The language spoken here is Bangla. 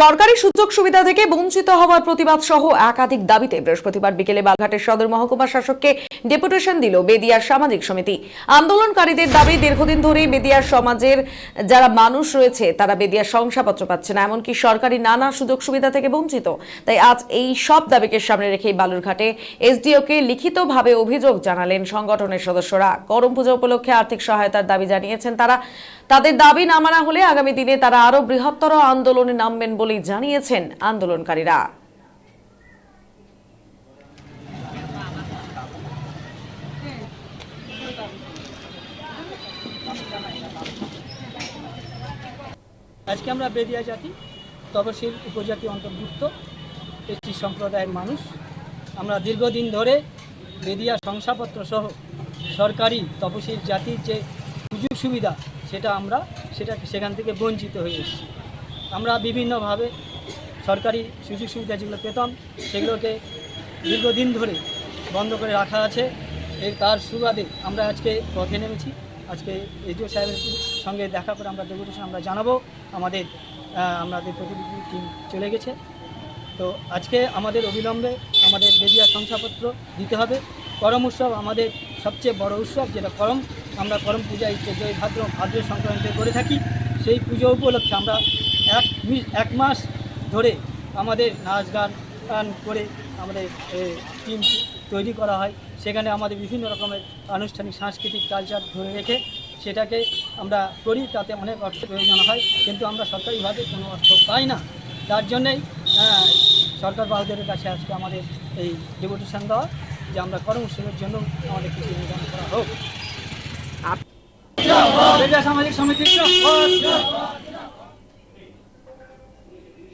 সরকারি সুযোগ সুবিধা থেকে বঞ্চিত হওয়ার প্রতিবাদ সহ একাধিক দাবিতে বৃহস্পতিবার বিকেলে বালঘাটের সদর মহকুমা শাসককে ডেপুটেশন দিল বেদিয়ার সামাজিক সমিতি। আন্দোলনকারীদের দাবি, দীর্ঘদিন ধরেই বেদিয়ার সমাজের যারা মানুষ রয়েছে, তারা বেদিয়ার শংসাপত্র পাচ্ছে না। এমনকি সরকারি নানা সুযোগ সুবিধা থেকে বঞ্চিত। তাই আজ এই সব দাবিকে সামনে রেখেই বালুরঘাটে এসডিওকে লিখিতভাবে অভিযোগ জানালেন সংগঠনের সদস্যরা। করম পূজা উপলক্ষে আর্থিক সহায়তার দাবি জানিয়েছেন তারা। তাদের দাবি না মানা হলে আগামী দিনে তারা আরও বৃহত্তর আন্দোলনে নামবেন বলেই জানিয়েছেন আন্দোলনকারীরা। আজকে আমরা বেদিয়া জাতি, তপশিল উপজাতি অন্তর্ভুক্ত, একটি সম্প্রদায়ের মানুষ। আমরা দীর্ঘদিন ধরে বেদিয়া শংসাপত্র সহ সরকারি তপশিল জাতির যে সুযোগ সুবিধা, সেটা আমরা সেটা সেখান থেকে বঞ্চিত হয়ে এসেছি। আমরা বিভিন্নভাবে সরকারি সুযোগ সুবিধা যেগুলো পেতাম, সেগুলোকে দীর্ঘদিন ধরে বন্ধ করে রাখা আছে। এর তার সুবাদে আমরা আজকে পথে নেমেছি। আজকে এসডিও সাহেবের সঙ্গে দেখা করে আমরা ডেপুটেশন আমরা জানাব। আমাদের আমাদের প্রতিনিধি টিম চলে গেছে। তো আজকে আমাদের অবিলম্বে আমাদের বেদিয়া শংসাপত্র দিতে হবে। করম উৎসব আমাদের সবচেয়ে বড় উৎসব, যেটা করম আমরা করম পূজা এই চোদ্দোই ভাদ্র ভাদ্র সংক্রান্তি করে থাকি। সেই পুজো উপলক্ষে আমরা এক এক মাস ধরে আমাদের নাচ গান গান করে আমাদের টিম তৈরি করা হয়। সেখানে আমাদের বিভিন্ন রকমের আনুষ্ঠানিক সাংস্কৃতিক কালচার ধরে রেখে সেটাকে আমরা করি তাতে অনেক অর্থ প্রয়োজন হয়। কিন্তু আমরা সরকারিভাবে কোনো অর্থ পাই না। তার জন্যেই সরকার বাহুদের কাছে আজকে আমাদের এই ডেপুটেশন দেওয়া যে আমরা কর্ম উৎসবের জন্য আমাদের কিছু অনুদান করা হোক। সামাজিক সমিতির